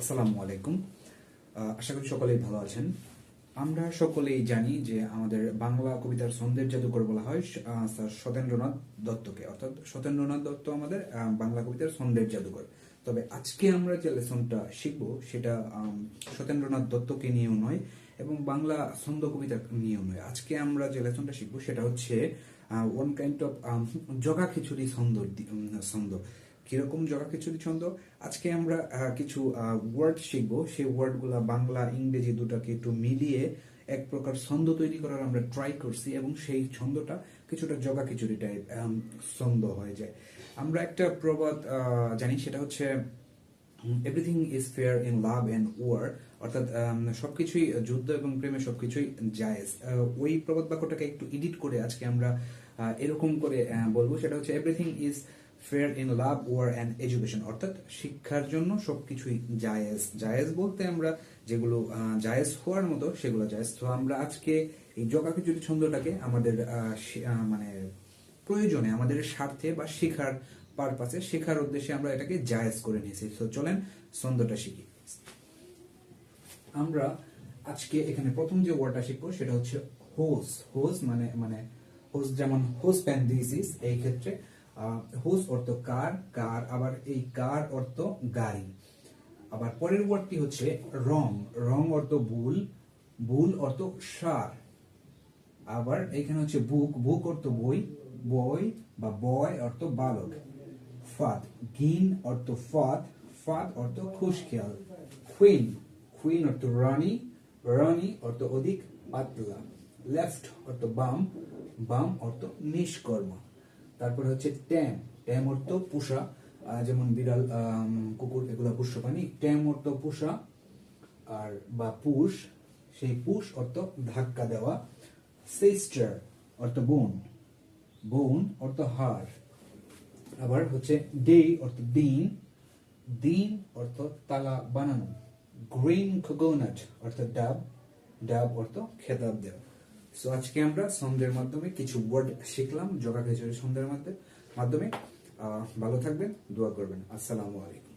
আসসালামু আলাইকুম। আশা করি সকলেই ভালো আছেন। আমরা সকলেই জানি যে আমাদের বাংলা কবিতার ছন্দের জাদুকর বলা হয় স্যার সত্যেন্দ্রনাথ দত্তকে। অর্থাৎ সত্যেন্দ্রনাথ দত্ত আমাদের বাংলা কবিতার ছন্দের জাদুকর। তবে আজকে আমরা যে লেসনটা শিখব সেটা আম, সত্যেন্দ্রনাথ দত্তকে নিয়েও নয় এবং বাংলা ছন্দ কবিতা নিয়েও নয়। আজকে আমরা যে লেসনটা শিখব সেটা হচ্ছে ওয়ান কাইন্ড অফ জগা খিচুড়ি ছন্দ ছন্দ। কীরকম জগা খিচুড়ি ছন্দ? আজকে আমরা কিছু ওয়ার্ড শিখব। সেই ওয়ার্ডগুলা বাংলা, ইংরেজি দুটাকে একটু মিলিয়ে এক প্রকার ছন্দ তৈরি করার আমরা ট্রাই করছি এবং সেই ছন্দটা কিছুটা জগা খিচুড়ি টাইপ ছন্দ হয়ে যায়। আমরা একটা প্রবাদ জানি, সেটা হচ্ছে everything is fair in love and war অর্থাৎ সবকিছুই যুদ্ধ এবং প্রেমে সবকিছুই জায়েজ। ওই প্রবাদ বাক্যটাকে একটু এডিট করে আজকে আমরা এরকম করে বলব। সেটা হচ্ছে everything is fair in love war and education, অর্থাৎ শিক্ষার জন্য সবকিছুই জায়েজ। জায়েজ বলতে আমরা যেগুলো জায়েজ হওয়ার মতো সেগুলো জায়েজ। তো আমরা আজকে এই জগাখিচুড়ি ছন্দটাকে আমাদের মানে প্রয়োজনে, আমাদের স্বার্থে বা শেখার পারপাসে শেখার উদ্দেশ্যে আমরা এটাকে জায়েজ করে নিয়েছি। তো চলেন ছন্দটা শিখি। আমরা আজকে এখানে প্রথম যে ওয়ার্ডটা শিখব সেটা হচ্ছে হোস। হোস মানে মানে হোস যেমন হোস প্যান এই ক্ষেত্রে হোস অর্থ কার কার, আবার এই কার অর্থ গাড়ি। আবার পরের ওয়ার্ডটি হচ্ছে রং। রং অর্থ ভুল ভুল অর্থ সার। আবার এখানে হচ্ছে বুক বুক অর্থ বই বই বা বয় অর্থ বালক। ফাদ গিন অর্থ ফাদ ফাদ অর্থ খুশখেয়াল। কুইন কুইন অর্থ রানী রানী অর্থ অধিক পাতলা। লেফট অর্থ বাম বাম অর্থ নিষ্কর্ম। তারপর হচ্ছে ট্যাম। ট্যাম অর্থ পুষা যেমন বিড়াল কুকুর, এগুলো পুষ্য প্রাণী। ট্যাম অর্থ পুষা আর বা পুষ, সেই পুষ অর্থ ধাক্কা দেওয়া। সিস্টার অর্থ বোন বোন অর্থ হার আবার হচ্ছে ডে অর্থ দিন। দিন অর্থ তালা বানানো। গ্রিন কোকোনাট অর্থ ডাব। ডাব অর্থ খেতাব দেওয়া। সো আজকে আমরা সন্ধ্যের মাধ্যমে কিছু ওয়ার্ড শিখলাম যোগা খেজুরের সন্ধ্যের মাধ্যমে। মাধ্যমে ভালো থাকবেন, দোয়া করবেন। আসসালামু আলাইকুম।